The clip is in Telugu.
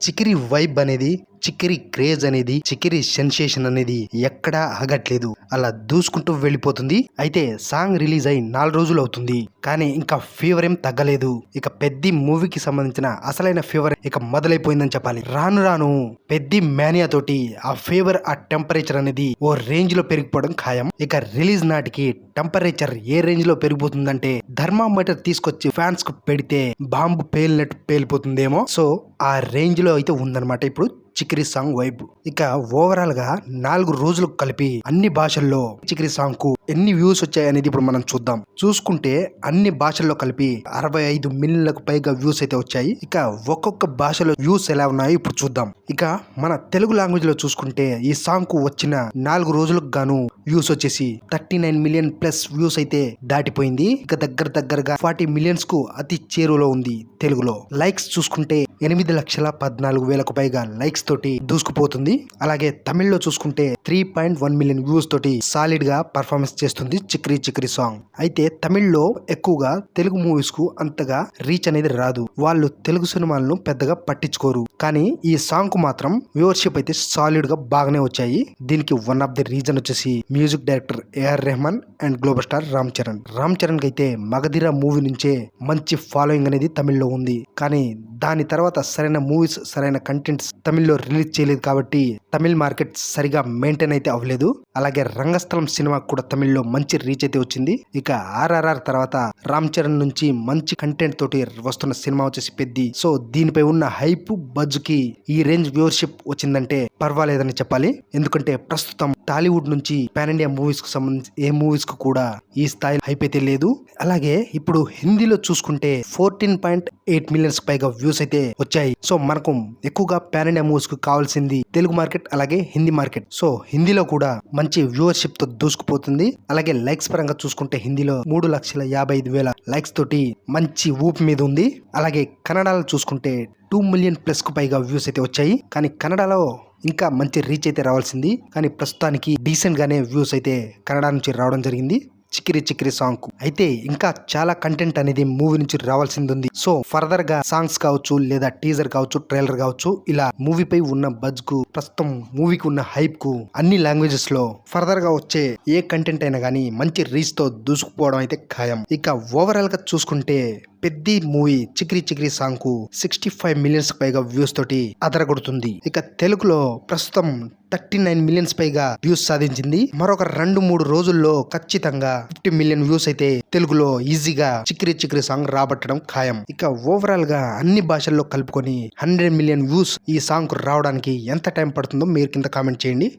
చికిరి వైబ్ అనేది చికిరి క్రేజ్ అనేది చికిరి సెన్సేషన్ అనేది ఎక్కడా ఆగట్లేదు. అలా దూసుకుంటూ వెళ్ళిపోతుంది. అయితే సాంగ్ రిలీజ్ అయి నాలుగు రోజులు అవుతుంది. కానీ ఇంకా ఫీవర్ ఏం తగ్గలేదు. ఇక పెద్ద మూవీకి సంబంధించిన అసలైన ఫీవర్ ఇక మొదలైపోయిందని చెప్పాలి. రాను రాను పెద్ద మేనియా తోటి ఆ ఫీవర్ ఆ టెంపరేచర్ అనేది ఓ రేంజ్లో పెరిగిపోవడం ఖాయం. ఇక రిలీజ్ నాటికి టెంపరేచర్ ఏ రేంజ్లో పెరిగిపోతుందంటే థర్మామీటర్ తీసుకొచ్చి ఫ్యాన్స్కు పెడితే బాంబు పేలినట్టు పేలిపోతుందేమో. సో ఆ రేంజ్లో అయితే ఉందన్నమాట. ఇప్పుడు చికిరి సాంగ్ వైబ్. ఇక ఓవరాల్గా నాలుగు రోజులు కలిపి అన్ని భాషల్లో చికిరి సాంగ్కు ఎన్ని వ్యూస్ వచ్చాయి అనేది ఇప్పుడు మనం చూద్దాం. చూసుకుంటే అన్ని భాషల్లో కలిపి అరవై ఐదు మిలియన్లకు పైగా వ్యూస్ అయితే వచ్చాయి. ఇక ఒక్కొక్క భాషలో వ్యూస్ ఎలా ఉన్నాయో ఇప్పుడు చూద్దాం. ఇక మన తెలుగు లాంగ్వేజ్లో చూసుకుంటే ఈ సాంగ్కు వచ్చిన నాలుగు రోజులకు గాను వ్యూస్ వచ్చేసి thirty nine million plus views అయితే దాటిపోయింది. ఇక దగ్గర దగ్గరగా ఫార్టీ మిలియన్స్కు అతి చేరువలో ఉంది తెలుగులో. లైక్స్ చూసుకుంటే ఎనిమిది లక్షల పద్నాలుగు వేలకు పైగా లైక్స్ తోటి దూసుకుపోతుంది. అలాగే తమిళ్ళో చూసుకుంటే three point one million views తోటి సాలిడ్గా పర్ఫార్మెన్స్ చేస్తుంది చిక్రీ చిక్రీ సాంగ్. అయితే తమిళ్ళో ఎక్కువగా తెలుగు మూవీస్కు అంతగా రీచ్ అనేది రాదు. వాళ్ళు తెలుగు సినిమాలను పెద్దగా పట్టించుకోరు. కానీ ఈ సాంగ్కు మాత్రం వ్యూవర్షిప్ అయితే సాలిడ్గా బాగానే వచ్చాయి. దీనికి వన్ ఆఫ్ ది రీజన్ వచ్చేసి music director AR Rahman and global star Ram Charan. Ram చరణ్కి అయితే మగధీర మూవీ నుంచే మంచి ఫాలోయింగ్ అనేది తమిళ్ళో ఉంది. కానీ దాని తర్వాత సరైన మూవీస్ సరైన కంటెంట్స్ తమిళ్ళో రిలీజ్ చేయలేదు కాబట్టి తమిళ్ మార్కెట్ సరిగా మెయింటైన్ అయితే అవ్వలేదు. అలాగే రంగస్థలం సినిమా కూడా తమిళ్ళో మంచి రీచ్ అయితే వచ్చింది. ఇక ఆర్ఆర్ఆర్ తర్వాత రామ్ చరణ్ నుంచి మంచి కంటెంట్ తోటి వస్తున్న సినిమా వచ్చేసి పెద్ది. సో దీనిపై ఉన్న హైప్ బజ్కి ఈ రేంజ్ వ్యూవర్షిప్ వచ్చిందంటే పర్వాలేదని చెప్పాలి. ఎందుకంటే ప్రస్తుతం టాలీవుడ్ నుంచి పాన్ ఇండియా మూవీస్కు సంబంధించి ఏ మూవీస్కు కూడా ఈ స్థాయి హైప్ అయితే లేదు. అలాగే ఇప్పుడు హిందీలో చూసుకుంటే ఫోర్టీన్ పాయింట్ ఎయిట్ మిలియన్స్ పైగా వ్యూస్ అయితే వచ్చాయి. సో మనకు ఎక్కువగా పాన్ ఇండియా మూవీస్కు కావాల్సింది తెలుగు మార్కెట్ అలాగే హిందీ మార్కెట్. సో హిందీలో కూడా మంచి వ్యూవర్షిప్తో దూసుకుపోతుంది. అలాగే లైక్స్ పరంగా చూసుకుంటే హిందీలో మూడు లక్షల యాభై ఐదు వేల లైక్స్ తోటి మంచి ఊపు మీద ఉంది. అలాగే కన్నడలో చూసుకుంటే టూ మిలియన్ ప్లస్కు పైగా వ్యూస్ అయితే వచ్చాయి. కానీ కన్నడలో ఇంకా మంచి రీచ్ అయితే రావాల్సింది. కానీ ప్రస్తుతానికి డీసెంట్ గానే వ్యూస్ అయితే కన్నడ నుంచి రావడం జరిగింది. చికిరి చికిరి సాంగ్కు అయితే ఇంకా చాలా కంటెంట్ అనేది మూవీ నుంచి రావాల్సింది ఉంది సో ఫర్దర్గా సాంగ్స్ కావచ్చు లేదా టీజర్ కావచ్చు ట్రైలర్ కావచ్చు ఇలా మూవీ పై ఉన్న బజ్కు ప్రస్తుతం మూవీకి ఉన్న హైప్కు అన్ని లాంగ్వేజెస్లో ఫర్దర్గా వచ్చే ఏ కంటెంట్ అయినా కానీ మంచి రీచ్తో దూసుకుపోవడం అయితే ఖాయం. ఇక ఓవరాల్గా చూసుకుంటే పెద్ద మూవీ చిక్రీ చిక్రీ సాంగ్కు సిక్స్టీ ఫైవ్ మిలియన్స్ పైగా వ్యూస్ తోటి అదరగొడుతుంది. ఇక తెలుగులో ప్రస్తుతం థర్టీ నైన్ మిలియన్స్ పైగా వ్యూస్ సాధించింది. మరొక రెండు మూడు రోజుల్లో ఖచ్చితంగా ఫిఫ్టీ మిలియన్ వ్యూస్ అయితే తెలుగులో ఈజీగా చిక్రీ చిక్రీ సాంగ్ రాబట్టడం ఖాయం. ఇక ఓవరాల్గా అన్ని భాషల్లో కలుపుకొని హండ్రెడ్ మిలియన్ వ్యూస్ ఈ సాంగ్ రావడానికి ఎంత టైం పడుతుందో మీరు కింద కామెంట్ చేయండి.